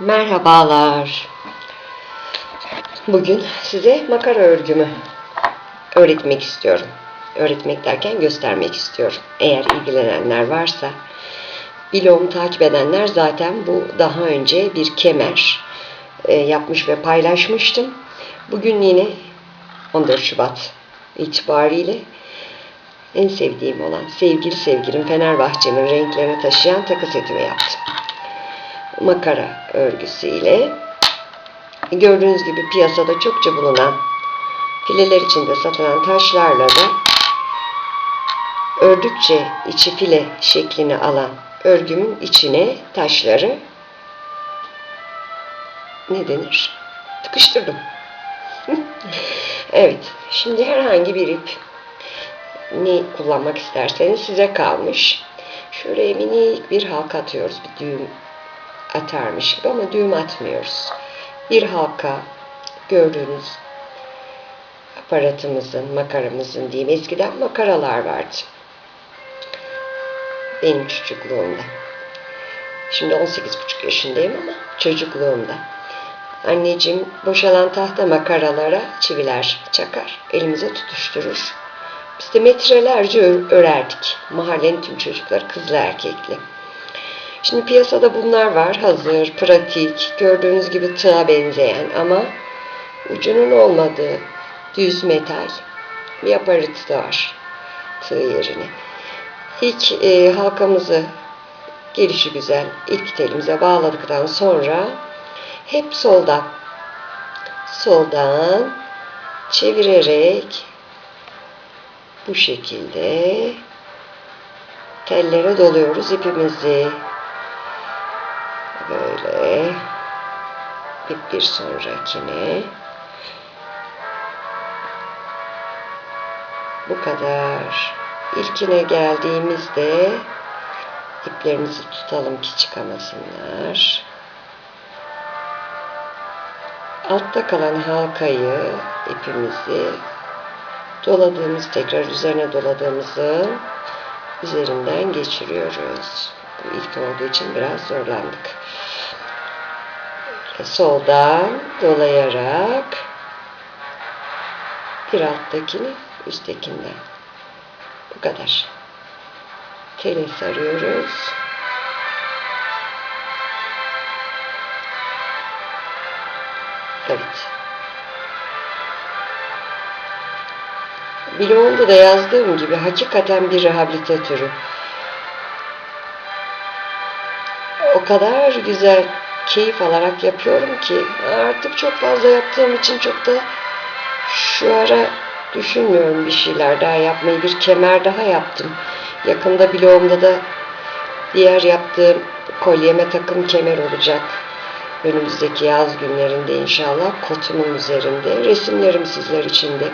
Merhabalar. Bugün size makara örgümü öğretmek istiyorum. Öğretmek derken göstermek istiyorum. Eğer ilgilenenler varsa, blogumu takip edenler zaten bu daha önce bir kemer e, yapmış ve paylaşmıştım. Bugün yine 14 Şubat itibariyle en sevdiğim olan sevgili sevgilim Fenerbahçe'nin renklerini taşıyan takı setimi yaptım makara örgüsüyle gördüğünüz gibi piyasada çokça bulunan fileler içinde satılan taşlarla da ördükçe içi file şeklini alan örgümün içine taşları ne denir? Tıkıştırdım. evet. Şimdi herhangi bir ip ne kullanmak isterseniz size kalmış. Şöyle minik bir halka atıyoruz. Bir düğüm atarmış gibi ama düğüm atmıyoruz. Bir halka gördüğünüz aparatımızın, makaramızın diyeyim. Eskiden makaralar vardı. Benim çocukluğumda. Şimdi 18,5 yaşındayım ama çocukluğumda. Anneciğim boşalan tahta makaralara çiviler çakar. Elimize tutuşturur. Biz de metrelerce örerdik. Mahallenin tüm çocuklar kızlı erkekli. Şimdi piyasada bunlar var. Hazır, pratik, gördüğünüz gibi tığa benzeyen ama ucunun olmadığı düz metal bir aparatı da var. Tığ yerine. İlk e, halkamızı gelişi güzel ilk telimize bağladıktan sonra hep soldan soldan çevirerek bu şekilde tellere doluyoruz ipimizi. Böyle ip bir sonrakine bu kadar. İlkine geldiğimizde iplerimizi tutalım ki çıkamasınlar. Altta kalan halkayı, ipimizi doladığımız tekrar üzerine doladığımızın üzerinden geçiriyoruz. Bu ilk olduğu için biraz zorlandık. Soldan dolayarak bir alttakini üsttekinden. Bu kadar. Tele sarıyoruz. Evet. Blogumda da yazdığım gibi hakikaten bir rehabilitatörü. O kadar güzel keyif alarak yapıyorum ki artık çok fazla yaptığım için çok da şu ara düşünmüyorum bir şeyler daha yapmayı. Bir kemer daha yaptım. Yakında blogumda da diğer yaptığım kolyeme takım kemer olacak. Önümüzdeki yaz günlerinde inşallah kotumun üzerinde. Resimlerim sizler için de.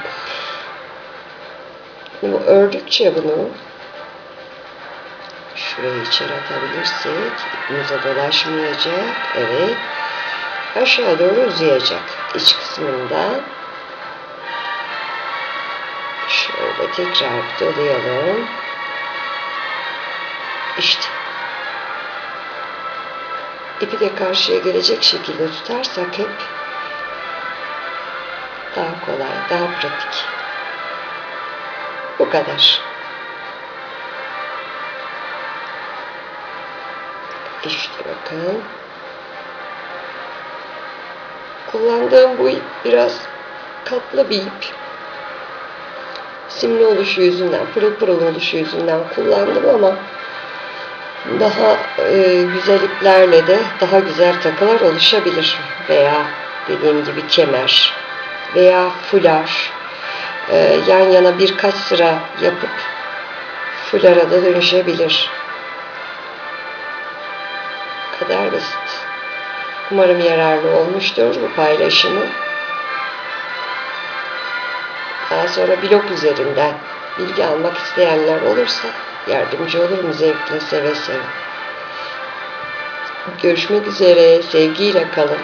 Ördükçe bunu şuraya içeri atabilirsek ipimize dolaşmayacak. Evet. Aşağı doğru uzayacak. iç kısmında. Şöyle tekrar dolayalım. İşte. İpi de karşıya gelecek şekilde tutarsak hep daha kolay, daha pratik. Bu kadar. İşte bakın. Kullandığım bu ip biraz katlı bir ip. Simli oluşu yüzünden, pırıl pırıl oluşu yüzünden kullandım ama daha e, güzel iplerle de daha güzel takılar oluşabilir. Veya dediğim gibi kemer veya fular e, yan yana birkaç sıra yapıp fulara da dönüşebilir. Kadar basit. Umarım yararlı olmuştur bu paylaşımı. Daha sonra blog üzerinden bilgi almak isteyenler olursa yardımcı olurum zevkle seve seve. Görüşmek üzere. Sevgiyle kalın.